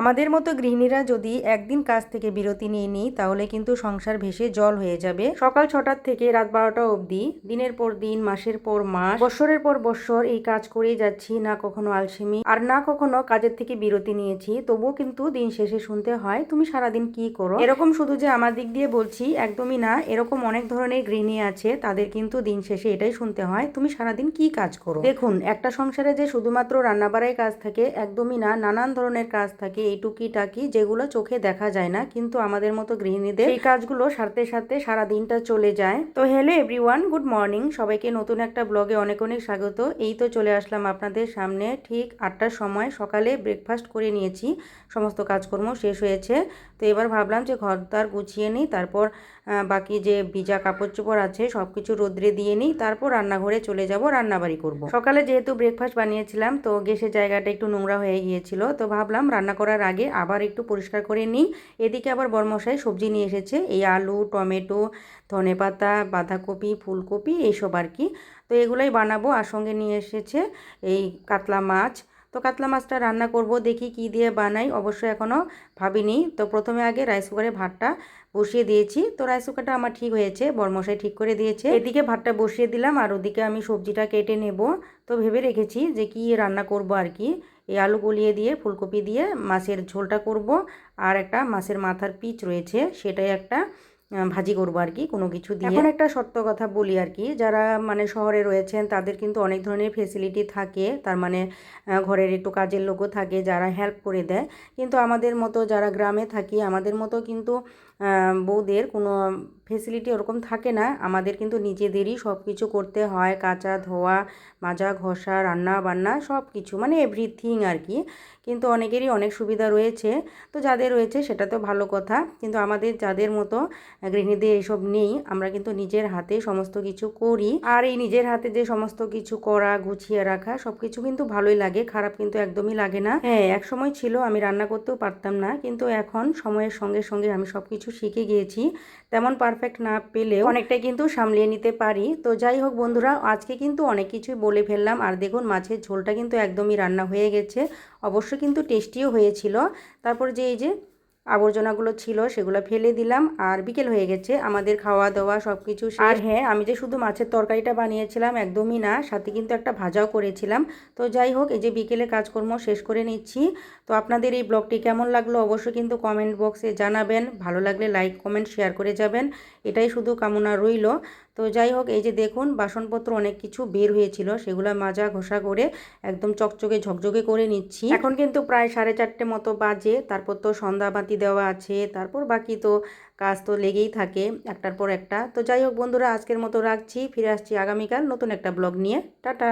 আমাদের মতো গৃহিণীরা যদি একদিন কাজ থেকে বিরতি নিয়ে নিই, তাহলে কিন্তু সংসার ভেসে জল হয়ে যাবে। সকাল ছটার থেকে রাত বারোটা অবধি। দিনের পর দিন, মাসের পর মাস। বৎসরের পর বৎসর এই কাজ করেই যাচ্ছি, না কখনো আলসেমি। আর না কখনো কাজের থেকে বিরতি নিয়েছি, তবুও কিন্তু দিন শেষে শুনতে হয়, তুমি সারাদিন কি করো? এরকম শুধু যে আমার দিক দিয়ে বলছি, একদমই না। এরকম অনেক ধরনের গৃহিণী আছে, তাদের কিন্তু দিন শেষে এটাই শুনতে হয়, তুমি সারাদিন কি কাজ করো? দেখুন, একটা সংসারে যে শুধুমাত্র রান্নাবাড়াই কাজ থাকে, একদমই না, নানান ধরনের কাজ থাকে। এই টুকিটাকি যেগুলো চোখে দেখা যায় না, কিন্তু আমাদের মতো গৃহিণীদের এই কাজগুলো সারতে সারতে সারা দিনটা চলে যায়। তো হ্যালো এভরিওয়ান গুড মর্নিং সবাইকে নতুন একটা ব্লগে অনেক অনেক স্বাগত। এই তো চলে আসলাম আপনাদের সামনে। ঠিক আটটার সময় সকালে ব্রেকফাস্ট করে নিয়েছি। সমস্ত কাজকর্ম শেষ হয়েছে। তো এবার ভাবলাম যে ঘরদার গুছিয়ে নিই, তারপর বাকি যে ভিজা কাপড় চোপড় আছে সব কিছু রোদ্রে দিয়ে নিই, তারপর রান্নাঘরে চলে যাব, রান্নাবাড়ি করব। সকালে যেহেতু ব্রেকফাস্ট বানিয়েছিলাম, তো গ্যাসের জায়গাটা একটু নোংরা হয়ে গিয়েছিল, তো ভাবলাম রান্না করার আগে আবার একটু পরিষ্কার করে নিই। এদিকে আবার বরমশাই সবজি নিয়ে এসেছে, এই আলু, টমেটো, ধনে পাতা, বাঁধাকপি, ফুলকপি এইসব আর কি। তো এগুলোই বানাবো, আর সঙ্গে নিয়ে এসেছে এই কাতলা মাছ। তো কাতলা মাছটা রান্না করব, দেখি কি দিয়ে বানাই অবশ্য এখনও ভাবিনি। তো প্রথমে আগে রাইস কুকারে ভাতটা বসিয়ে দিয়েছি। তো রাইস কুকারটা আমার ঠিক হয়েছে, বরমশাই ঠিক করে দিয়েছে। এদিকে ভাতটা বসিয়ে দিলাম, আর ওদিকে আমি সবজিটা কেটে নেব। তো ভেবে রেখেছি যে কি রান্না করব আর কি। এই আলু গলিয়ে দিয়ে, ফুলকপি দিয়ে মাছের ঝোলটা করব। আর একটা মাছের মাথার পিচ রয়েছে, সেটাই একটা ভাজি করব আর কি, কোনো কিছু দিয়ে। এখন একটা সত্য কথা বলি আর কি, যারা মানে শহরে রয়েছেন, তাদের কিন্তু অনেক ধরনের ফেসিলিটি থাকে, তার মানে ঘরের একটু কাজের লোকও থাকে যারা হেল্প করে দেয়। কিন্তু আমাদের মতো যারা গ্রামে থাকি, আমাদের মতো কিন্তু বউদের কোনো ফেসিলিটি ওরকম থাকে না। আমাদের কিন্তু নিজেদেরই সব কিছু করতে হয়, কাচা ধোয়া, মাজা ঘষা, রান্না বান্না সব কিছু মানে এভরিথিং আর কি। কিন্তু অনেকেরই অনেক সুবিধা রয়েছে। তো যাদের রয়েছে সেটা তো ভালো কথা, কিন্তু আমাদের, যাদের মতো গৃহিণীদের এসব নেই, আমরা কিন্তু নিজের হাতে সমস্ত কিছু করি। আর এই নিজের হাতে যে সমস্ত কিছু করা, গুছিয়ে রাখা সব কিছু কিন্তু ভালোই লাগে, খারাপ কিন্তু একদমই লাগে না। হ্যাঁ এক সময় ছিল, আমি রান্না করতেও পারতাম না, কিন্তু এখন সময়ের সঙ্গে সঙ্গে আমি সব কিছু শিখে গিয়েছি। তেমন পারফেক্ট না পেলেও অনেকটাই কিন্তু সামলিয়ে নিতে পারি। তো যাই হোক বন্ধুরা, আজকে কিন্তু অনেক কিছুই বলে ফেললাম। আর দেখুন, মাছের ঝোলটা কিন্তু একদমই রান্না হয়ে গেছে। অবশ্য কিন্তু টেস্টিও হয়েছিল। তারপর যে এই যে আবর্জনাগুলো ছিল, সেগুলো ফেলে দিলাম আর বিকেল হয়ে গেছে। আমাদের খাওয়া দাওয়া সব কিছু আর হ্যাঁ আমি যে শুধু মাছের তরকারিটা বানিয়েছিলাম একদমই না, সাথে কিন্তু একটা ভাজাও করেছিলাম। তো যাই হোক, এই যে বিকেলে কাজকর্ম শেষ করে নিচ্ছি। তো আপনাদের এই ব্লগটি কেমন লাগল অবশ্যই কিন্তু কমেন্ট বক্সে জানাবেন। ভালো লাগলে লাইক, কমেন্ট, শেয়ার করে যাবেন। এটাই শুধু কামনা রইল। তো যাই হোক, এই যে দেখুন, বাসনপত্র অনেক কিছু বের হয়েছিল, সেগুলো মাজা ঘষা করে একদম চকচকে ঝকঝকে করে নিচ্ছি। এখন কিন্তু প্রায় সাড়ে চারটে মতো বাজে, তারপর তো সন্ধ্যাবাতি দেওয়া আছে, তারপর বাকি তো কাজ তো লেগেই থাকে, একটার পর একটা। তো যাই হোক বন্ধুরা, আজকের মতো রাখছি, ফিরে আসছি আগামীকাল নতুন একটা ব্লগ নিয়ে। টাটা!